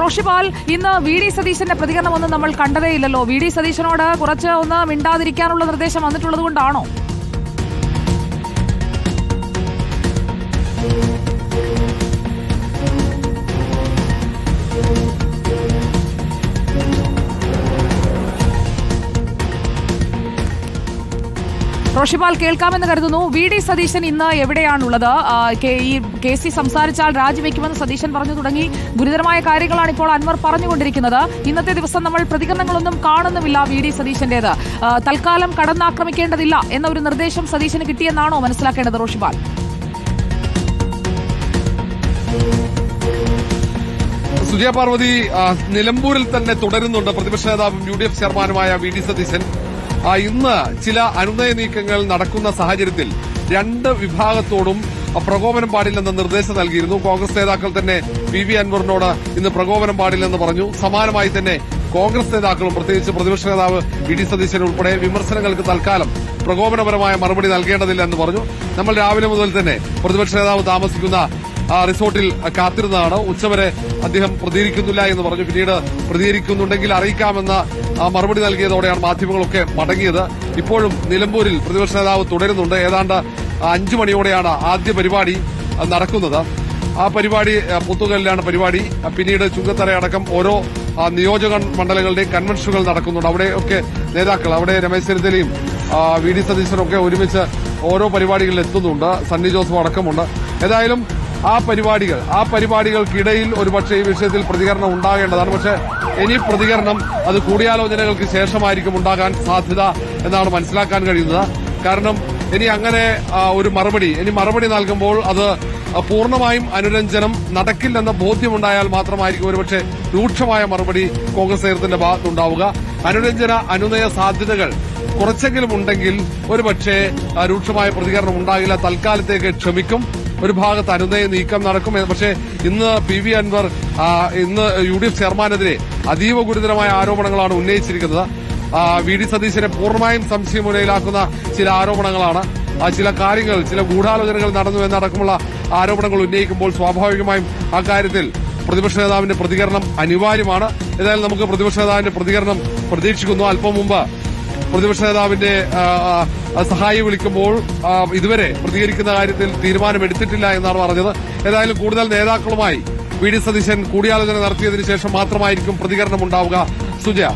റോഷിപാൽ ഇന്ന് V D സതീശന്റെ പ്രതികരണമൊന്നും നമ്മൾ കണ്ടതേയില്ലല്ലോ. വി ഡി സതീശനോട് കുറച്ച് ഒന്ന് മിണ്ടാതിരിക്കാനുള്ള നിർദ്ദേശം വന്നിട്ടുള്ളത് കൊണ്ടാണോ? റോഷിപാൽ കേൾക്കാമെന്ന് കരുതുന്നു. വി ഡി സതീശൻ ഇന്ന് എവിടെയാണുള്ളത്? ഈ കെ സി സംസാരിച്ചാൽ രാജിവെക്കുമെന്ന് സതീശൻ പറഞ്ഞു തുടങ്ങി. ഗുരുതരമായ കാര്യങ്ങളാണ് ഇപ്പോൾ അൻവർ പറഞ്ഞുകൊണ്ടിരിക്കുന്നത്. ഇന്നത്തെ ദിവസം നമ്മൾ പ്രതികരണങ്ങളൊന്നും കാണുന്നുമില്ല വി ഡി സതീശന്റേത്. തൽക്കാലം കടന്നാക്രമിക്കേണ്ടതില്ല എന്ന ഒരു നിർദ്ദേശം സതീശന് കിട്ടിയെന്നാണോ മനസ്സിലാക്കേണ്ടത് റോഷിപാൽ? സുജയ പാർവതി നിലമ്പൂരിൽ തന്നെ തുടരുന്നുണ്ട് പ്രതിപക്ഷ നേതാവും യു ഡി എഫ് ചെയർമാനുമായ വി ഡി സതീശൻ. ഇന്ന് ചില അനുനയ നീക്കങ്ങൾ നടക്കുന്ന സാഹചര്യത്തിൽ രണ്ട് വിഭാഗത്തോടും പ്രകോപനം പാടില്ലെന്ന നിർദ്ദേശം നൽകിയിരുന്നു. കോൺഗ്രസ് നേതാക്കൾ തന്നെ പി വി അൻവറിനോട് ഇന്ന് പ്രകോപനം പാടില്ലെന്ന് പറഞ്ഞു. സമാനമായി തന്നെ കോൺഗ്രസ് നേതാക്കളും പ്രത്യേകിച്ച് പ്രതിപക്ഷ നേതാവ് വി ഡി സതീശൻ ഉൾപ്പെടെ വിമർശനങ്ങൾക്ക് തൽക്കാലം പ്രകോപനപരമായ മറുപടി നൽകേണ്ടതില്ല എന്ന് പറഞ്ഞു. നമ്മൾ രാവിലെ മുതൽ തന്നെ പ്രതിപക്ഷ നേതാവ് താമസിക്കുന്ന റിസോർട്ടിൽ കാത്തിരുന്നതാണ്. ഉച്ചവരെ അദ്ദേഹം പ്രതികരിക്കുന്നില്ല എന്ന് പറഞ്ഞു. പിന്നീട് പ്രതികരിക്കുന്നുണ്ടെങ്കിൽ അറിയിക്കാമെന്ന മറുപടി നൽകിയതോടെയാണ് മാധ്യമങ്ങളൊക്കെ മടങ്ങിയത്. ഇപ്പോഴും നിലമ്പൂരിൽ പ്രതിപക്ഷ നേതാവ് തുടരുന്നുണ്ട്. ഏതാണ്ട് അഞ്ചു മണിയോടെയാണ് ആദ്യ പരിപാടി നടക്കുന്നത്. ആ പരിപാടി പുത്തുകലിലാണ് പരിപാടി. പിന്നീട് ചുങ്കത്തറയടക്കം ഓരോ നിയോജക മണ്ഡലങ്ങളുടെയും കൺവെൻഷനുകൾ നടക്കുന്നുണ്ട്. അവിടെയൊക്കെ നേതാക്കൾ അവിടെ രമേശ് ചെന്നിത്തലയും വി. ഡി. സതീശനൊക്കെ ഒരുമിച്ച് ഓരോ പരിപാടികളിൽ എത്തുന്നുണ്ട്. സണ്ണി ജോസഫ് അടക്കമുണ്ട്. ഏതായാലും ആ പരിപാടികൾ ആ പരിപാടികൾക്കിടയിൽ ഒരുപക്ഷെ ഈ വിഷയത്തിൽ പ്രതികരണം ഉണ്ടാകേണ്ടതാണ്. പക്ഷേ ഇനി പ്രതികരണം അത് കൂടിയാലോചനകൾക്ക് ശേഷമായിരിക്കും ഉണ്ടാകാൻ സാധ്യത എന്നാണ് മനസ്സിലാക്കാൻ കഴിയുന്നത്. കാരണം ഇനി അങ്ങനെ ഒരു മറുപടി ഇനി മറുപടി നൽകുമ്പോൾ അത് പൂർണമായും അനുരഞ്ജനം നടക്കില്ലെന്ന ബോധ്യമുണ്ടായാൽ മാത്രമായിരിക്കും ഒരുപക്ഷെ രൂക്ഷമായ മറുപടി കോൺഗ്രസ് നേതൃത്വത്തിന്റെ ഭാഗത്തുണ്ടാവുക. അനുരഞ്ജന അനുനയ സാധ്യതകൾ കുറച്ചെങ്കിലും ഉണ്ടെങ്കിൽ ഒരുപക്ഷെ രൂക്ഷമായ പ്രതികരണം ഉണ്ടാകില്ല. തൽക്കാലത്തേക്ക് ക്ഷമിക്കും. ഒരു ഭാഗത്ത് അനുനയ നീക്കം നടക്കും. പക്ഷേ ഇന്ന് പി വി അൻവർ ഇന്ന് യു ഡി എഫ് ചെയർമാനെതിരെ അതീവ ഗുരുതരമായ ആരോപണങ്ങളാണ് ഉന്നയിച്ചിരിക്കുന്നത്. വി ഡി സതീശനെ പൂർണമായും സംശയമുനയിലാക്കുന്ന ചില ആരോപണങ്ങളാണ്. ചില കാര്യങ്ങൾ ചില ഗൂഢാലോചനകൾ നടന്നു എന്നടക്കമുള്ള ആരോപണങ്ങൾ ഉന്നയിക്കുമ്പോൾ സ്വാഭാവികമായും അക്കാര്യത്തിൽ കാര്യത്തിൽ പ്രതിപക്ഷ നേതാവിന്റെ പ്രതികരണം അനിവാര്യമാണ്. ഏതായാലും നമുക്ക് പ്രതിപക്ഷ നേതാവിന്റെ പ്രതികരണം പ്രതീക്ഷിക്കുന്നു. അല്പം മുമ്പ് പ്രതിപക്ഷ നേതാവിന്റെ സഹായി വിളിക്കുമ്പോൾ ഇതുവരെ പ്രതികരിക്കുന്ന കാര്യത്തിൽ തീരുമാനമെടുത്തിട്ടില്ല എന്നാണ് പറഞ്ഞത്. ഏതായാലും കൂടുതൽ നേതാക്കളുമായി വി ഡി സതീശൻ കൂടിയാലോചന നടത്തിയതിനു ശേഷം മാത്രമായിരിക്കും പ്രതികരണം ഉണ്ടാവുക. സുജയ.